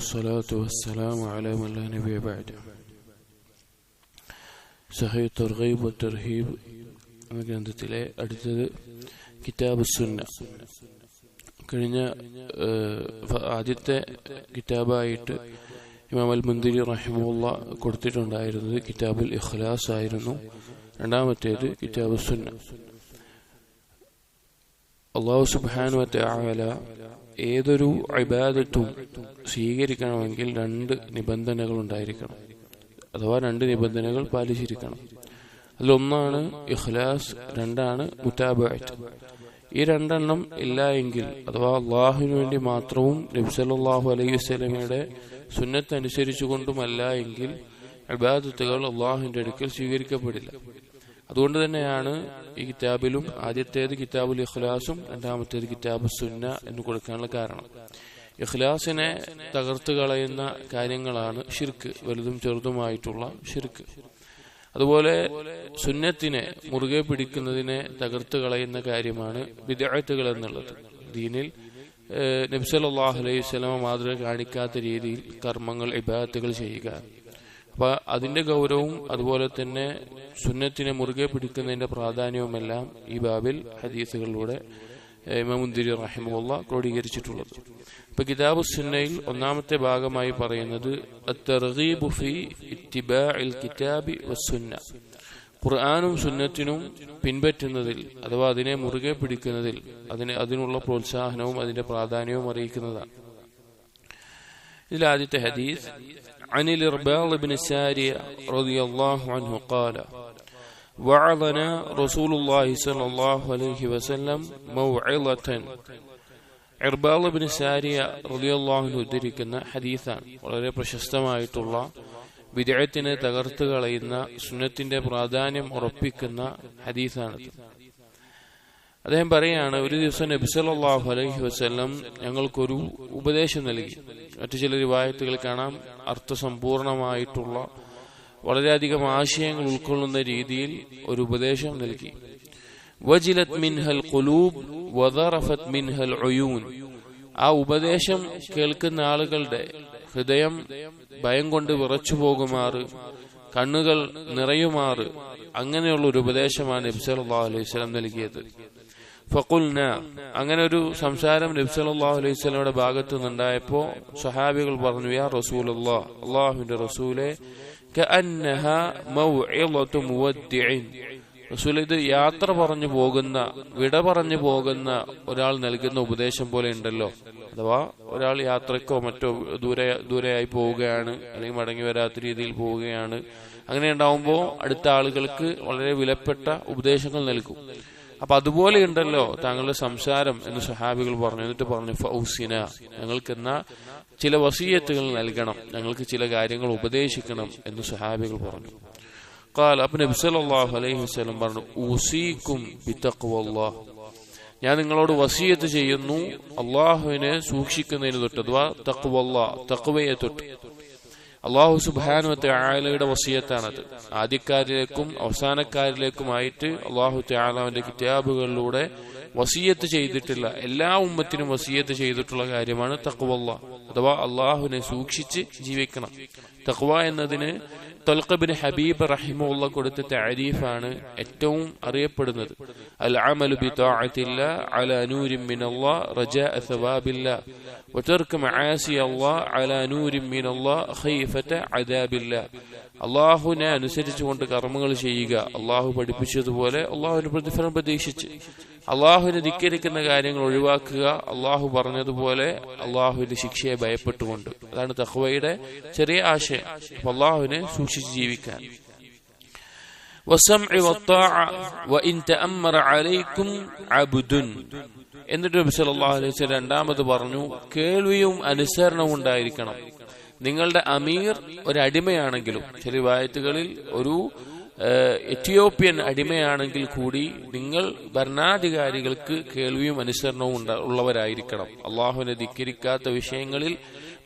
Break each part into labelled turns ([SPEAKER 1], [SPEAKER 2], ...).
[SPEAKER 1] والصلاة والسلام على من لا نبي بعده സഹീ തർഗീബ് തർഹീബ് എന്ന ഗ്രന്ഥത്തിലെ അടുത്തത് കിതാബ് സുന്ന കഴിഞ്ഞ ആദ്യത്തെ കിതാബായിട്ട് ഇമാം അൽ മുന്തിരി റഹിമുള്ള കൊടുത്തിട്ടുണ്ടായിരുന്നത് കിതാബുൽ ഇഖ്ലാസ് ആയിരുന്നു രണ്ടാമത്തേത് കിതാബ് സുന്ന അള്ളാഹു സുബാനുവത്തെ ആവല ഏതൊരു ഇബാദത്തും സ്വീകരിക്കണമെങ്കിൽ രണ്ട് നിബന്ധനകൾ ഉണ്ടായിരിക്കണം അഥവാ രണ്ട് നിബന്ധനകൾ പാലിച്ചിരിക്കണം. അതിലൊന്നാണ് ഇഖ്ലാസ് രണ്ടാണ് മുത്താബാറ്റ് ഈ രണ്ടെണ്ണം ഇല്ല എങ്കിൽ അഥവാ അള്ളാഹുവിന് വേണ്ടി മാത്രവും നബ്സല്ലാഹു അലൈഹി വസ്ലമയുടെ സുന്നത്ത് അനുസരിച്ചുകൊണ്ടുമല്ല എങ്കിൽ അബാദത്തുകൾ അള്ളാഹുവിന്റെ അടുക്കൽ സ്വീകരിക്കപ്പെടില്ല. അതുകൊണ്ട് തന്നെയാണ് ഈ കിതാബിലും ആദ്യത്തേത് കിതാബുൽ ഇഖ്ലാസും രണ്ടാമത്തേത് കിതാബ് സുന്ന എന്ന് കൊടുക്കാനുള്ള കാരണം. ഇഖ്ലാസിനെ തകർത്ത് കളയുന്ന കാര്യങ്ങളാണ് ഷിർക്ക് വലുതും ചെറുതുമായിട്ടുള്ള ഷിർക്ക് അതുപോലെ സുന്നത്തിനെ മുറുകെ പിടിക്കുന്നതിനെ തകർത്ത് കളയുന്ന കാര്യമാണ് വിദ്യാർത്ഥികൾ എന്നുള്ളത്. ദീനിൽ നബ്സലാഹു അലൈഹി മാതൃക കാണിക്കാത്ത രീതിയിൽ കർമ്മങ്ങൾ ഇബാദത്തുകൾ ചെയ്യുക. അപ്പൊ അതിന്റെ ഗൗരവവും അതുപോലെ തന്നെ സുന്നത്തിനെ മുറുകെ പിടിക്കുന്നതിന്റെ പ്രാധാന്യവും എല്ലാം ഈ ബാബിൽ ഹദീസുകളിലൂടെ ഇമമുന്തിരി റഹിമുള്ള ക്രോഡീകരിച്ചിട്ടുള്ളത്. ഇപ്പൊ കിതാബു സുന്നയിൽ ഒന്നാമത്തെ ഭാഗമായി പറയുന്നത് കിതാബി വസുന്ന ഖുർആാനും സുന്നത്തിനും പിൻപറ്റുന്നതിൽ അഥവാ അതിനെ മുറുകെ പിടിക്കുന്നതിൽ അതിന് അതിനുള്ള പ്രോത്സാഹനവും അതിന്റെ പ്രാധാന്യവും അറിയിക്കുന്നതാണ്. ഇതിൽ ആദ്യത്തെ ഹദീസ് عن الإرباض بن سارية رضي الله عنه قال وعظنا رسول الله صلى الله عليه وسلم موعظة ഇർബാൽ ബിൻ സാരിയ റളിയല്ലാഹു ഉദ്ധരിക്കുന്ന ഹദീസാണ് വളരെ പ്രശസ്തമായിട്ടുള്ള വിദേഹത്തിനെ തകർത്ത് കളയുന്ന സുന്നത്തിന്റെ പ്രാധാന്യം ഉറപ്പിക്കുന്ന ഹദീസാണ് അദ്ദേഹം പറയാണ് ഒരു ദിവസം നബി സല്ലല്ലാഹു അലൈഹി വസല്ലം ഞങ്ങൾക്കൊരു ഉപദേശം നൽകി മറ്റു ചില റിവായത്തുകൾ കാണാം. അർത്ഥസമ്പൂർണമായിട്ടുള്ള വളരെയധികം ആശയങ്ങൾ ഉൾക്കൊള്ളുന്ന രീതിയിൽ ഒരു ഉപദേശം നൽകി. വജിലത് മിൻഹൽ ഖുലൂബ് വദറഫത് മിൻഹൽ ഒയൂൻ ആ ഉപദേശം കേൾക്കുന്ന ആളുകളുടെ ഹൃദയം ഭയം കൊണ്ട് വിറച്ചു പോകുമാറ് കണ്ണുകൾ നിറയുമാറ്. അങ്ങനെയുള്ള ഒരു ഉപദേശമാണ് നബ്സലാ അലൈഹി സ്വലം നൽകിയത്. ഫഖുൽന അങ്ങനെ ഒരു സംസാരം നബ്സലാഹു അലൈഹി വസല്ലമയുടെ ഭാഗത്തു നിന്നുണ്ടായപ്പോ സഹാബികൾ പറഞ്ഞു യാ റസൂലല്ലാഹ് അള്ളാഹുവിന്റെ റസൂലെ റസൂൽ ഇത് യാത്ര പറഞ്ഞു പോകുന്ന വിട പറഞ്ഞു പോകുന്ന ഒരാൾ നൽകുന്ന ഉപദേശം പോലെ ഉണ്ടല്ലോ. അഥവാ ഒരാൾ യാത്രക്കോ മറ്റോ ദൂരെ ദൂരെയായി പോവുകയാണ് അല്ലെങ്കിൽ മടങ്ങി വരാത്ത രീതിയിൽ പോവുകയാണ്. അങ്ങനെ ഉണ്ടാവുമ്പോൾ അടുത്ത ആളുകൾക്ക് വളരെ വിലപ്പെട്ട ഉപദേശങ്ങൾ നൽകും. അപ്പൊ അതുപോലെയുണ്ടല്ലോ താങ്കളുടെ സംസാരം എന്ന് സഹാബികൾ പറഞ്ഞു. എന്നിട്ട് പറഞ്ഞു ഫൗസിന ഞങ്ങൾക്കെന്ന ചില വസീയത്തുകൾ നൽകണം. ഞങ്ങൾക്ക് ചില കാര്യങ്ങൾ ഉപദേശിക്കണം എന്ന് സഹാബികൾ പറഞ്ഞു. കാൽ അപ്പൊ അലൈഹി വസല്ലം പറഞ്ഞു ഉസീക്കും ഞാൻ നിങ്ങളോട് വസീയത്ത് ചെയ്യുന്നു അള്ളാഹുവിനെ സൂക്ഷിക്കുന്നതിന് തൊട്ട് അഥവാ തക്വല്ല തക്വയെ തൊട്ട്. അള്ളാഹു സുബാനു ആലയുടെ വസീയത്താണത്. ആദ്യക്കാരിലേക്കും അവസാനക്കാരിലേക്കുമായിട്ട് അള്ളാഹു ത്യാലാവിന്റെ കിതാബുകളിലൂടെ വസീയത്ത് ചെയ്തിട്ടില്ല എല്ലാ ഉമ്മത്തിനും വസീയത്ത് ചെയ്തിട്ടുള്ള കാര്യമാണ് തക്വല്ല അഥവാ അള്ളാഹുവിനെ സൂക്ഷിച്ച് ജീവിക്കണം. തക്വ എന്നതിന് തൊൽക്കബിന് ഹബീബ് റഹിമുള്ള കൊടുത്ത താരീഫാണ് ഏറ്റവും അറിയപ്പെടുന്നത്. അൽ അമലു ബി നൂരിൻ റജാ നൂരിൻ ഖൈഫത അദാബില്ല. അള്ളാഹുവിനെ അനുസരിച്ചുകൊണ്ട് കർമ്മങ്ങൾ ചെയ്യുക. അള്ളാഹു പഠിപ്പിച്ചതുപോലെ അള്ളാഹുവിന് പ്രതിഫലം പ്രതീക്ഷിച്ച്. അള്ളാഹുവിനെ ധിക്കരിക്കുന്ന കാര്യങ്ങൾ ഒഴിവാക്കുക. അള്ളാഹു പറഞ്ഞതുപോലെ അള്ളാഹുവിന്റെ ശിക്ഷയെ ഭയപ്പെട്ടുകൊണ്ട്. അതാണ് തഹ്വയുടെ ചെറിയ ആശയം. അപ്പൊ അള്ളാഹുവിനെ സൂക്ഷിച്ച് ജീവിക്കാൻ. എന്നിട്ട് നബി സല്ലല്ലാഹു അലൈഹി രണ്ടാമത് പറഞ്ഞു കേൾവിയും അനുസരണവും ഉണ്ടായിരിക്കണം. നിങ്ങളുടെ അമീർ ഒരു അടിമയാണെങ്കിലും ചെറിയ വായത്തുകളിൽ ഒരു എത്യോപ്യൻ അടിമയാണെങ്കിൽ കൂടി നിങ്ങൾ ഭരണാധികാരികൾക്ക് കേൾവിയും അനുസരണവും ഉള്ളവരായിരിക്കണം. അള്ളാഹുവിനെ ധിക്കരിക്കാത്ത വിഷയങ്ങളിൽ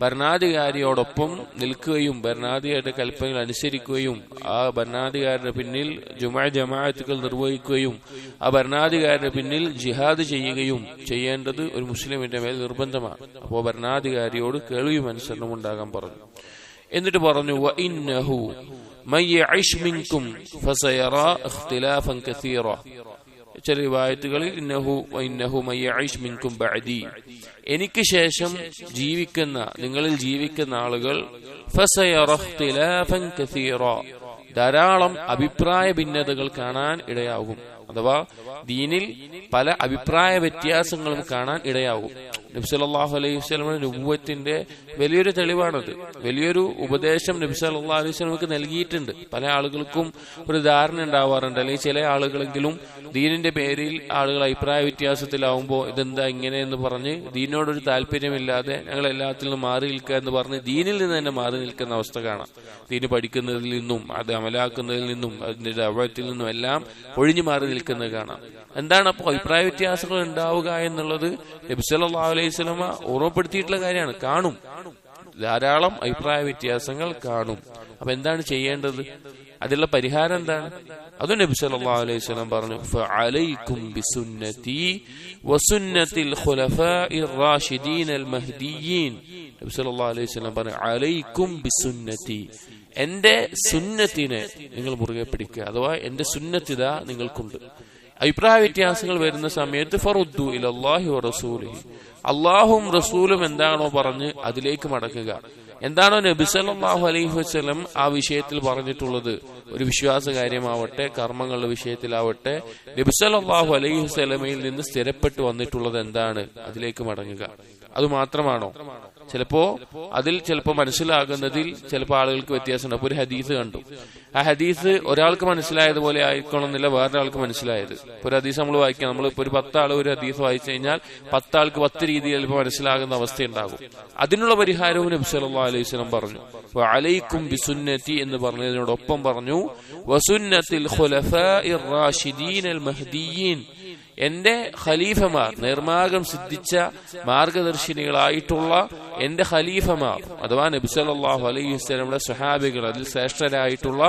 [SPEAKER 1] ഭരണാധികാരിയോടൊപ്പം നിൽക്കുകയും ഭരണാധികാരിയുടെ കൽപ്പനകൾ അനുസരിക്കുകയും ആ ഭരണാധികാരിയുടെ പിന്നിൽ ജുമാ ജമാഅത്തുകൾ നിർവഹിക്കുകയും ആ ഭരണാധികാരിയുടെ പിന്നിൽ ജിഹാദ് ചെയ്യുകയും ചെയ്യേണ്ടത് ഒരു മുസ്ലിമിന്റെ മേൽ നിർബന്ധമാണ്. അപ്പോൾ ഭരണാധികാരിയോട് കേൾവിയും അനുസരണവും ഉണ്ടാകാൻ പറഞ്ഞു. എന്നിട്ട് പറഞ്ഞു "വ ഇന്നഹു മൻ يعيش منكم فسيرى اختلافا كثيرا ചില റിവായത്തുകളിൽ ഇന്നഹു ഇന്നഹു യഇശ് മിൻകും ബഅദി. എനിക്ക് ശേഷം ജീവിക്കുന്ന നിങ്ങളിൽ ജീവിക്കുന്ന ആളുകൾ ധാരാളം അഭിപ്രായ ഭിന്നതകൾ കാണാൻ ഇടയാകും. അഥവാ ദീനിൽ പല അഭിപ്രായ വ്യത്യാസങ്ങളും കാണാൻ ഇടയാകും. നബ്സലാഹു അലൈഹി വസ്ലമിന്റെ നുബുവത്തിന്റെ വലിയൊരു തെളിവാണത്. വലിയൊരു ഉപദേശം നബ്സ് അല്ലാ അലൈഹി വസല്ലമക്ക് നൽകിയിട്ടുണ്ട്. പല ആളുകൾക്കും ഒരു ധാരണ ഉണ്ടാവാറുണ്ട്. അല്ലെങ്കിൽ ചില ആളുകളെങ്കിലും ദീനിന്റെ പേരിൽ ആളുകൾ അഭിപ്രായ വ്യത്യാസത്തിലാവുമ്പോൾ ഇതെന്താ ഇങ്ങനെ എന്ന് പറഞ്ഞ് ദീനോടൊരു താല്പര്യമില്ലാതെ ഞങ്ങൾ എല്ലാത്തിൽ നിന്നും മാറി നിൽക്കുക എന്ന് പറഞ്ഞ് ദീനിൽ നിന്ന് തന്നെ മാറി നിൽക്കുന്ന അവസ്ഥ കാണാം. ദീന് പഠിക്കുന്നതിൽ നിന്നും അത് അമലാക്കുന്നതിൽ നിന്നും അതിന്റെ അവയത്തിൽ നിന്നും എല്ലാം ഒഴിഞ്ഞു മാറി നിൽക്കുന്നത് കാണാം. എന്താണ് അപ്പോൾ അഭിപ്രായ വ്യത്യാസങ്ങൾ ഉണ്ടാവുക എന്നുള്ളത് നബി സല്ലല്ലാഹു അലൈഹി ഓർമ്മപ്പെടുത്തിയിട്ടുള്ള കാര്യമാണ്. കാണും. ധാരാളം അഭിപ്രായ വ്യത്യാസങ്ങൾ കാണും. അപ്പൊ എന്താണ് ചെയ്യേണ്ടത്? അതിലുള്ള പരിഹാരം എന്താണ്? അതും നബി സല്ലല്ലാഹു അലൈഹി പറഞ്ഞു ഫഅലൈക്കും ബിസുന്നതി മഹ്ദിയീൻ നബി സല്ലല്ലാഹു അലൈഹി പറഞ്ഞു അലൈക്കും ബിസുന്നതി എന്റെ സുന്നത്തിനെ നിങ്ങൾ മുറുകെ പിടിക്കുക. അഥവാ എന്റെ സുന്നത്തിത നിങ്ങൾക്കുണ്ട്. അഭിപ്രായ വ്യത്യാസങ്ങൾ വരുന്ന സമയത്ത് ഫറുദ്ദു ഇലല്ലാഹി റസൂലിഹി. അള്ളാഹും റസൂലും എന്താണോ പറഞ്ഞ് അതിലേക്ക് മടക്കുക എന്താണോ നബി സല്ലല്ലാഹു അലൈഹി വസ്ലം ആ വിഷയത്തിൽ പറഞ്ഞിട്ടുള്ളത്? ഒരു വിശ്വാസ കാര്യമാവട്ടെ കർമ്മങ്ങളുടെ വിഷയത്തിലാവട്ടെ നബി സല്ലല്ലാഹു അലൈഹി വസ്ലമയിൽ നിന്ന് സ്ഥിരപ്പെട്ടു വന്നിട്ടുള്ളത് എന്താണ്? അതിലേക്ക് മടങ്ങുക. അത് മാത്രമാണോ? ചിലപ്പോ അതിൽ ചിലപ്പോ മനസ്സിലാകുന്നതിൽ ചിലപ്പോൾ ആളുകൾക്ക് വ്യത്യാസമുണ്ട് അപ്പൊ ഒരു ഹദീസ് കണ്ടു. ആ ഹദീസ് ഒരാൾക്ക് മനസ്സിലായതുപോലെ ആയിക്കണമെന്നില്ല വേറൊരാൾക്ക് മനസ്സിലായത്. ഇപ്പൊ ഒരു ഹദീസ് നമ്മൾ വായിക്കാം. നമ്മൾ ഇപ്പൊ ഒരു പത്താൾ ഒരു ഹദീസ് വായിച്ചു കഴിഞ്ഞാൽ പത്താൾക്ക് പത്ത് രീതിയിൽ ചിലപ്പോൾ മനസ്സിലാകുന്ന അവസ്ഥയുണ്ടാകും അതിനുള്ള പരിഹാരവും നബി സല്ലല്ലാഹു അലൈഹി സ്വലം പറഞ്ഞു. അലൈക്കും ബിസുന്നത്തി എന്ന് പറഞ്ഞതിനോടൊപ്പം പറഞ്ഞു. വസുന്നത്തിൽ ഖുലഫാഇർ റാഷിദീൻ അൽ മഹ്ദിയീൻ എന്റെ ഖലീഫമാർ നിർമാർഗം സിദ്ധിച്ച മാർഗദർശിനികളായിട്ടുള്ള എന്റെ ഖലീഫമാർ അഥവാ നബി സല്ലല്ലാഹു അലൈഹി വസല്ലമയുടെ സ്വഹാബികൾ അതിൽ ശ്രേഷ്ഠരായിട്ടുള്ള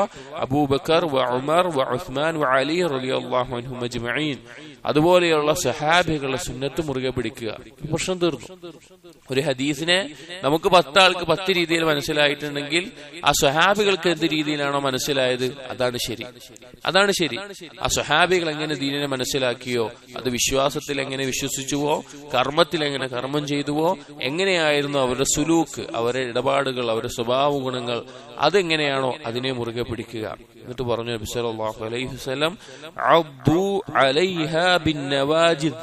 [SPEAKER 1] അബൂബക്കർ വ ഉമർ വ ഉസ്മാൻ വ അലി റളിയല്ലാഹു അൻഹും അജ്മഈൻ. അതുപോലെയുള്ള സഹാബികളെ സുന്നത്ത് മുറുകെ പിടിക്കുക. പ്രശ്നം തീർന്നു. ഒരു ഹദീസിനെ നമുക്ക് പത്താൾക്ക് പത്ത് രീതിയിൽ മനസ്സിലായിട്ടുണ്ടെങ്കിൽ ആ സഹാബികൾക്ക് എന്ത് രീതിയിലാണോ മനസ്സിലായത് അതാണ് ശരി. അതാണ് ശരി. ആ സഹാബികൾ എങ്ങനെ ദീനിനെ മനസ്സിലാക്കിയോ അത് വിശ്വാസത്തിൽ എങ്ങനെ വിശ്വസിച്ചുവോ കർമ്മത്തിൽ എങ്ങനെ കർമ്മം ചെയ്തുവോ എങ്ങനെയായിരുന്നു അവരുടെ സുലൂക്ക് അവരുടെ ഇടപാടുകൾ അവരുടെ സ്വഭാവ ഗുണങ്ങൾ അതെങ്ങനെയാണോ അതിനെ മുറുകെ പിടിക്കുക. എന്നിട്ട് പറഞ്ഞു നബി അലൈഹി വസല്ലം അബ്ദു അലൈഹാ ബിന്നവാജിദ്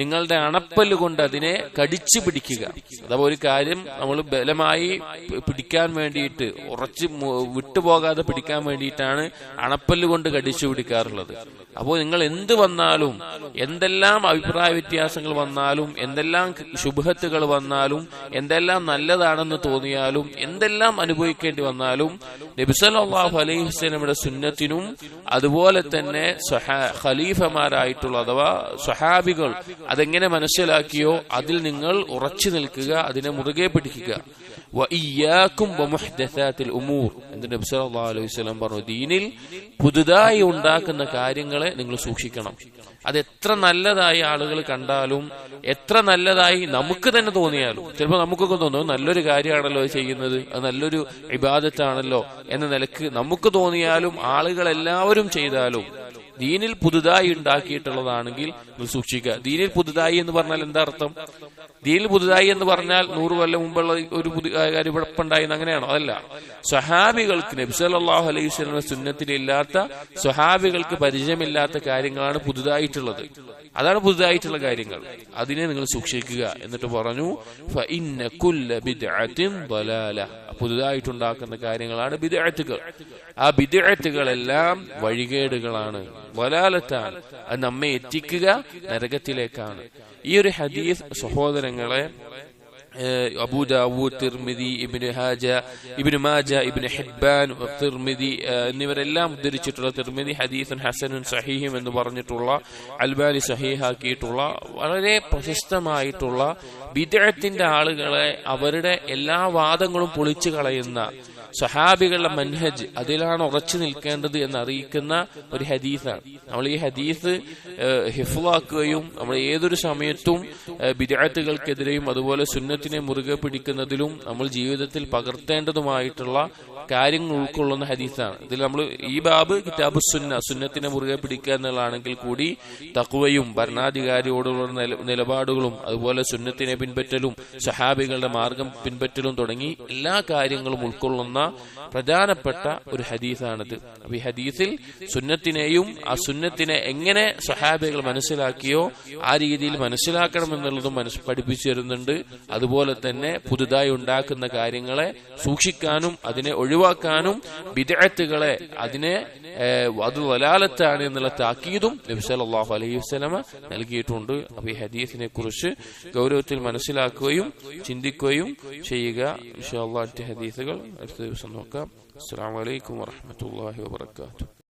[SPEAKER 1] നിങ്ങളുടെ അണപ്പൽ കൊണ്ട് അതിനെ കടിച്ചു പിടിക്കുക. അഥവാ ഒരു കാര്യം നമ്മൾ ബലമായി പിടിക്കാൻ വേണ്ടിയിട്ട് ഉറച്ച് വിട്ടുപോകാതെ പിടിക്കാൻ വേണ്ടിയിട്ടാണ് അണപ്പൽ കൊണ്ട് കടിച്ചു പിടിക്കാറുള്ളത്. അപ്പോൾ നിങ്ങൾ എന്ത് വന്നാലും എന്തെല്ലാം അഭിപ്രായ വ്യത്യാസങ്ങൾ വന്നാലും എന്തെല്ലാം ശുഭത്തുകൾ വന്നാലും എന്തെല്ലാം നല്ലതാണെന്ന് തോന്നിയാലും എന്തെല്ലാം അനുഭവിക്കേണ്ടി വന്നാലും നബിസല്ലാഹു അലൈഹി വസ്ലമിയുടെ സുന്നത്തിനും അതുപോലെ തന്നെ ഖലീഫമാരായിട്ടുള്ള അഥവാ സ്വഹാബികൾ അതെങ്ങനെ മനസ്സിലാക്കിയോ അതിൽ നിങ്ങൾ ഉറച്ചു നിൽക്കുക അതിനെ മുറുകെ പിടിക്കുക. അലൈഹി പറഞ്ഞു ദീനിൽ പുതുതായി ഉണ്ടാക്കുന്ന കാര്യങ്ങളെ നിങ്ങൾ സൂക്ഷിക്കണം. അത് എത്ര നല്ലതായി ആളുകൾ കണ്ടാലും എത്ര നല്ലതായി നമുക്ക് തന്നെ തോന്നിയാലും ചിലപ്പോൾ നമുക്കൊക്കെ തോന്നും നല്ലൊരു കാര്യമാണല്ലോ ചെയ്യുന്നത് അത് നല്ലൊരു ഇബാദത്താണല്ലോ എന്ന നിലയ്ക്ക് നമുക്ക് തോന്നിയാലും ആളുകൾ എല്ലാവരും ചെയ്താലും ദീനിൽ പുതുതായി ഉണ്ടാക്കിയിട്ടുള്ളതാണെങ്കിൽ സൂക്ഷിക്കുക. ദീനിൽ പുതുതായി എന്ന് പറഞ്ഞാൽ എന്താ അർത്ഥം? ദീനിൽ പുതുതായി എന്ന് പറഞ്ഞാൽ നൂറ് കൊല്ലം മുമ്പുള്ള ഒരു പുതിയ കാര്യം കുഴപ്പമുണ്ടായി അങ്ങനെയാണോ? അതല്ല. സ്വഹാബികൾക്ക് നബ്സല്ലാഹു അലൈഹി സ്വലമ സുന്നത്തിലില്ലാത്ത സ്വഹാബികൾക്ക് പരിചയമില്ലാത്ത കാര്യങ്ങളാണ് പുതുതായിട്ടുള്ളത്. അതാണ് പുതുതായിട്ടുള്ള കാര്യങ്ങൾ. അതിനെ നിങ്ങൾ സൂക്ഷിക്കുക എന്നിട്ട് പറഞ്ഞു പുതുതായിട്ടുണ്ടാക്കുന്ന കാര്യങ്ങളാണ് ബിദഴത്തുകൾ ആ ബിദഴത്തുകളെല്ലാം വഴികേടുകളാണ്. വലാലത്താണ്. അത് നമ്മെ എത്തിക്കുക നരകത്തിലേക്കാണ്. ഈ ഒരു ഹദീസ് സഹോദരങ്ങളെ അബൂദാവൂദ് തിർമിതി ഇബിന് ഹാജ ഇബിന് മാജ ഇബിന് ഹിബാൻ തിർമിതി എന്നിവരെല്ലാം ഉദ്ധരിച്ചിട്ടുള്ള തിർമിതി ഹദീസൻ ഹസനുൻ സഹീഹും എന്ന് പറഞ്ഞിട്ടുള്ള അൽബാനി സഹീഹാക്കിയിട്ടുള്ള വളരെ പ്രശസ്തമായിട്ടുള്ള വിദേഹത്തിന്റെ ആളുകളെ അവരുടെ എല്ലാ വാദങ്ങളും പൊളിച്ചു കളയുന്ന സഹാബികളുടെ മൻഹജ് അതിലാണ് ഉറച്ചു നിൽക്കേണ്ടത് എന്ന് അറിയിക്കുന്ന ഒരു ഹദീസാണ്. നമ്മൾ ഈ ഹദീസ് ഹിഫുവാക്കുകയും നമ്മൾ ഏതൊരു സമയത്തും ബിരാത്തുകൾക്കെതിരെയും അതുപോലെ സുന്നത്തിനെ മുറുകെ പിടിക്കുന്നതിലും നമ്മൾ ജീവിതത്തിൽ പകർത്തേണ്ടതുമായിട്ടുള്ള കാര്യങ്ങൾ ഉൾക്കൊള്ളുന്ന ഹദീസാണ്. ഇതിൽ നമ്മൾ ഈ ബാബ് കിതാബ് സുന്ന സുന്നത്തിനെ മുറുകെ പിടിക്കുക എന്നുള്ളതാണെങ്കിൽ കൂടി തക്വയും ഭരണാധികാരിയോടുള്ള നിലപാടുകളും അതുപോലെ സുന്നത്തിനെ പിൻപറ്റലും സഹാബികളുടെ മാർഗം പിൻപറ്റലും തുടങ്ങി എല്ലാ കാര്യങ്ങളും ഉൾക്കൊള്ളുന്ന പ്രധാനപ്പെട്ട ഒരു ഹദീസാണിത്. അപ്പൊ ഈ ഹദീസിൽ സുന്നത്തിനെയും ആ സുന്നത്തിനെ എങ്ങനെ സഹാബികൾ മനസ്സിലാക്കിയോ ആ രീതിയിൽ മനസ്സിലാക്കണം എന്നുള്ളതും മനസ്സ് പഠിപ്പിച്ചു തരുന്നുണ്ട്. അതുപോലെ തന്നെ പുതുതായി ഉണ്ടാക്കുന്ന കാര്യങ്ങളെ സൂക്ഷിക്കാനും അതിനെ ഒഴിവാക്കാനും വിദേഹത്തുകളെ അതിനെ അത് വലാലത്താണ് എന്നുള്ള താക്കീതും നബി സല്ലല്ലാഹു അലൈഹി വസ്ലമ നൽകിയിട്ടുണ്ട്. അപ്പൊ ഈ ഹദീസിനെ കുറിച്ച് ഗൗരവത്തിൽ മനസ്സിലാക്കുകയും ചിന്തിക്കുകയും ചെയ്യുക. ഇൻഷാ അള്ളാഹ് ഹദീസുകൾ അടുത്ത ദിവസം നോക്കാം. അസ്സാം വലൈക്കും വറഹ്മത്തുള്ളാഹി വബറകാതുഹു.